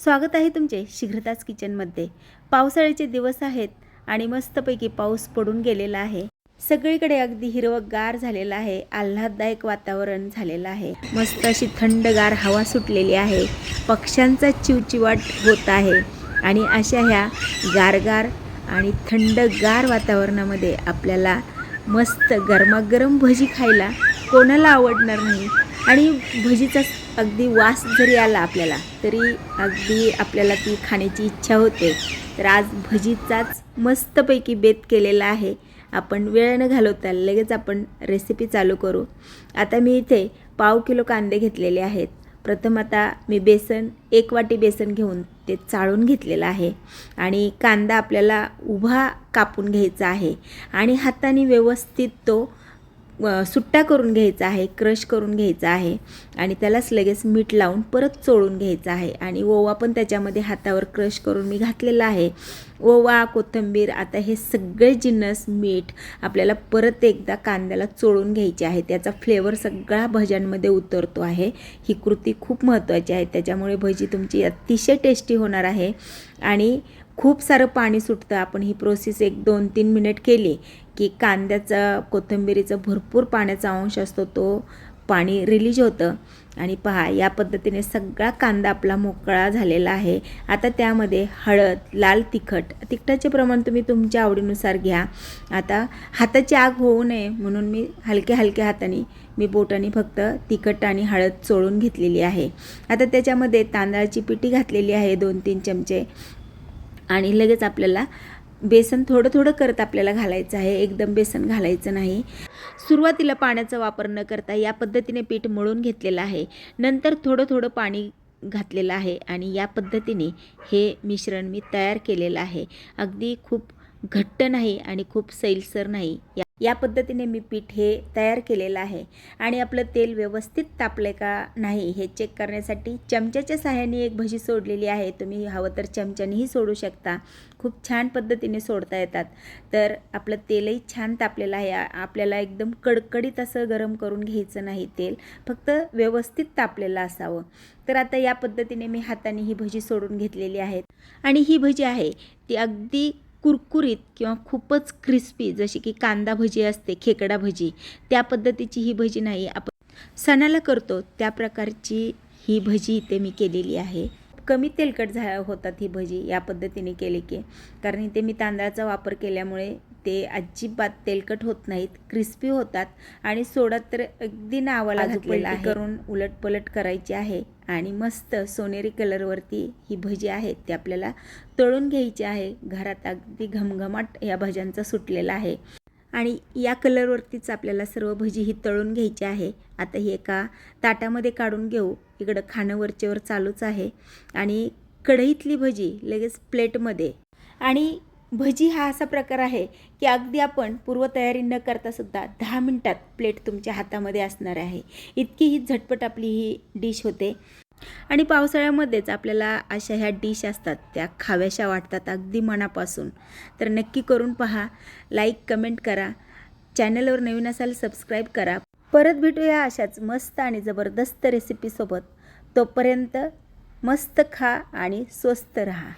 स्वागत आहे तुमचे शीघ्रताच किचनमध्ये. पावसाळ्याचे दिवस आहेत आणि मस्तपैकी पाऊस पडून गेलेला आहे. सगळीकडे अगदी हिरवगार झालेलं आहे आल्हाददायक वातावरण झालेलं आहे. मस्त अशी थंडगार हवा सुटलेली आहे. पक्ष्यांचा चिवचिवाट होत आहे आणि अशा ह्या गारगार आणि थंडगार वातावरणामध्ये आपल्याला मस्त गरमागरम भजी खायला कोणाला आवडणार नाही आणि भजीचा अगदी वास जरी आला आपल्याला तरी अगदी आपल्याला ती खाण्याची इच्छा होते. तर आज भजीचाच मस्तपैकी बेत केलेला आहे. आपण वेळ न घालवता लगेच आपण रेसिपी चालू करू. आता मी इथे पाव किलो कांदे घेतलेले आहेत. प्रथम आता मी बेसन एक वाटी बेसन घेऊन ते चाळून घेतलेलं आहे. आणि कांदा आपल्याला उभा कापून घ्यायचा आहे. आणि हाताने व्यवस्थित तो सुट्टा करून घ्यायचा आहे क्रश करून घ्यायचा आहे आणि त्यालाच लगेच मीठ लावून परत चोळून घ्यायचा आहे. आणि ओवा पण त्याच्यामध्ये हातावर क्रश करून मी घातलेला आहे. ओवा कोथिंबीर आता हे सगळे जिन्नस मीठ आपल्याला परत एकदा कांद्याला चोळून घ्यायचे आहे. त्याचा फ्लेवर सगळा भज्यांमध्ये उतरतो आहे. ही कृती खूप महत्त्वाची आहे. त्याच्यामुळे भजी तुमची अतिशय टेस्टी होणार आहे. आणि खूप सारं पाणी सुटतं. आपण ही प्रोसेस एक दोन तीन मिनिट केली की कांद्याचा कोथिंबिरीचा भरपूर पाण्याचा अंश असतो तो पाणी रिलीज होतं. आणि पहा या पद्धतीने सगळा कांदा आपला मोकळा झालेला आहे. आता त्यामध्ये हळद लाल तिखट तिखटाचे प्रमाण तुम्ही तुमच्या आवडीनुसार घ्या. आता हाताची आग होऊ नये म्हणून मी हलक्या हलक्या हाताने मी बोटाने फक्त तिखट आणि हळद चोळून घेतलेली आहे. आता त्याच्यामध्ये तांदळाची पिठी घातलेली आहे दोन तीन चमचे. आणि लगेच आपल्याला बेसन थोडं थोडं करत आपल्याला घालायचं आहे. एकदम बेसन घालायचं नाही. सुरुवातीला पाण्याचा वापर न करता या पद्धतीने पीठ मळून घेतलेलं आहे. नंतर थोडं थोडं पाणी घातलेलं आहे आणि या पद्धतीने हे मिश्रण मी तयार केलेलं आहे. अगदी खूप घट्ट नाही आणि खूप सैलसर नाही. या या पद्धतीने मी पीठ हे तयार केलेलं आहे. आणि आपलं तेल व्यवस्थित तापलं का नाही हे चेक करण्यासाठी चमच्याच्या सहाय्याने एक भजी सोडलेली आहे. तुम्ही हवं तर चमच्यानेही सोडू शकता. खूप छान पद्धतीने सोडता येतात. तर आपलं तेलही छान तापलेलं आहे. आपल्याला एकदम कडकडीत असं गरम करून घ्यायचं नाही तेल. फक्त व्यवस्थित तापलेलं असावं. तर आता या पद्धतीने मी हाताने ही भजी सोडून घेतलेली आहेत आणि ही भजी आहे ती अगदी कुरकुरीत किंवा खूपच क्रिस्पी जशी की कांदा भजी असते खेकडा भजी त्या पद्धतीची ही भजी नाही. आपण सणाला करतो त्या प्रकारची ही भजी इथे मी केलेली आहे. कमी तेलकट झा होतात ही भजी या पद्धतीने केली की. कारण इथे मी तांदळाचा वापर केल्यामुळे ते अजिबात तेलकट होत नाहीत क्रिस्पी होतात आणि सोडात तर अगदी नावाला करून उलट पलट करायची आहे. आणि मस्त सोनेरी कलरवरती ही भजी आहे ती आपल्याला तळून घ्यायची आहे. घरात अगदी घमघमाट या भज्यांचा सुटलेला आहे. आणि या कलरवरतीच आपल्याला सर्व भजी ही तळून घ्यायची आहे. आता ही एका ताटामध्ये काढून घेऊ. इकडं खाणं वरचेवर चालूच आहे. आणि कढईतली भजी लगेच प्लेटमध्ये. आणि भजी हा असा प्रकार आहे की अगदी आपण पूर्वतयारी न करता सुद्धा दहा मिनटात प्लेट तुमच्या हातामध्ये असणार आहे. इतकी ही झटपट आपली ही डिश होते. आणि पावसाळ्यामध्येच आपल्याला अशा ह्या डिश असतात त्या खाव्याशा वाटतात अगदी मनापासून. तर नक्की करून पहा लाईक कमेंट करा. चॅनलवर नवीन असाल सबस्क्राईब करा. परत भेटूया अशाच मस्त आणि जबरदस्त रेसिपीसोबत तोपर्यंत मस्त खा आणि स्वस्त रहा.